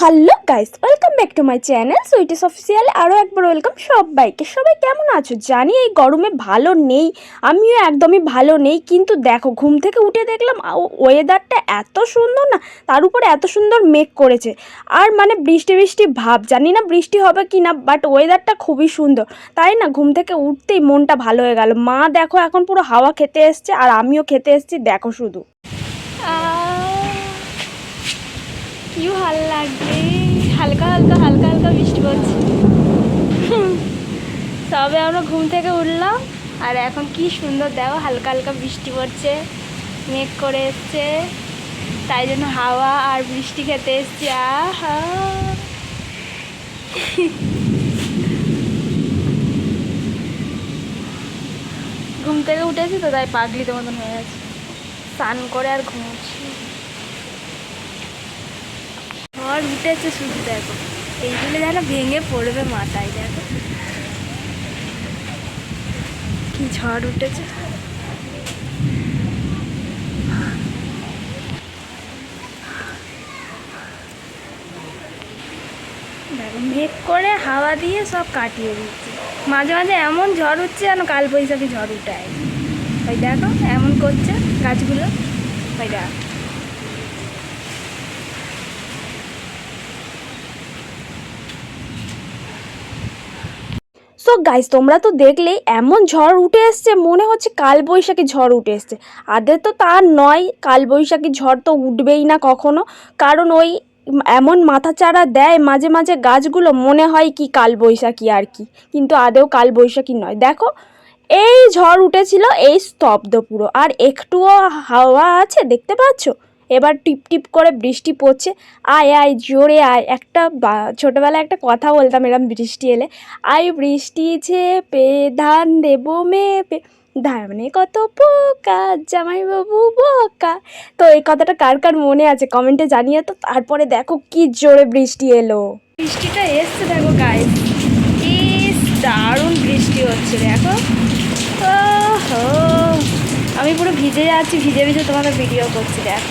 Hello guys welcome back to my channel sweeties official আরও একবার welcome সবাইকে। সবাই কেমন আছো? জানি এই গরমে ভালো নেই, আমিও একদমই ভালো নেই, কিন্তু দেখো, ঘুম থেকে উঠে দেখলাম ওয়েদারটা এত সুন্দর না, তার উপরে এত সুন্দর মেঘ করেছে। আর মানে বৃষ্টি বৃষ্টি ভাব, জানি না বৃষ্টি হবে কি না বাট ওয়েদারটা খুবই সুন্দর। তাই না, ঘুম থেকে উঠতেই মনটা ভালো হয়ে গেল। মা দেখো, এখন পুরো হাওয়া খেতে এসছে, আর আমিও খেতে এসছি, দেখো শুধু। কি ভালো লাগবে। হালকা হালকা হালকা হালকা বৃষ্টি পড়ছে। তবে আমরা ঘুম থেকে উঠলাম, আর এখন কি সুন্দর, দেখো, হালকা হালকা বৃষ্টি পড়ছে, মেঘ করে এসছে, তাই জন্য হাওয়া আর বৃষ্টি খেতে এসছি, আহা। ঘুম থেকে উঠেছি তো, তাই পাগলিতে মতন হয়ে গেছে। স্নান করে আর ঘুমোচ্ছি। উঠেছে শুধু দেখো। এইগুলো যেন ভেঙে পড়বে মাথায়, দেখো। কি ঝড় উঠেছে। দেখো, মেঘ করে হাওয়া দিয়ে সব কাটিয়ে দিচ্ছে। মাঝে মাঝে এমন ঝড় উঠছে যেন কাল বৈশাখী ঝড় উঠায় ওই দেখো, এমন করছে গাছগুলো। ওই দেখো। গাইস তোমরা তো দেখলেই এমন ঝড় উঠে এসছে, মনে হচ্ছে কালবৈশাখী ঝড় উঠে এসছে। আদের তো তা নয়, কালবৈশাখী ঝড় তো উঠবেই না কখনো। কারণ ওই এমন মাথাচাড়া দেয়, মাঝে মাঝে গাছগুলো মনে হয় কি কালবৈশাখী আর কি। কিন্তু আদেও কালবৈশাখী নয়। দেখো, এই ঝড় উঠেছিল এই স্তব্ধ পুরো। আর একটুও হাওয়া আছে, দেখতে পাচ্ছ? এবার টিপ টিপ করে বৃষ্টি পড়ছে। আয় আয়, জোরে আয়। একটা ছোটবেলায় একটা কথা বলতাম এরম বৃষ্টি এলে। আয়, বৃষ্টি ঝেপে ধান দেবো মেপে ধানে কত পোকা, জামাইবাবু বোকা। তো এই কথাটা কার কার মনে আছে কমেন্টে জানিয়ে তো, তারপরে দেখো কি জোরে বৃষ্টি এলো। বৃষ্টিটা এসছে দেখো গায়ে কি দারুণ বৃষ্টি হচ্ছে, দেখো। আমি পুরো ভিজে যাচ্ছি ভিজে ভিজে তোমাদের ভিডিও করছি, দেখো।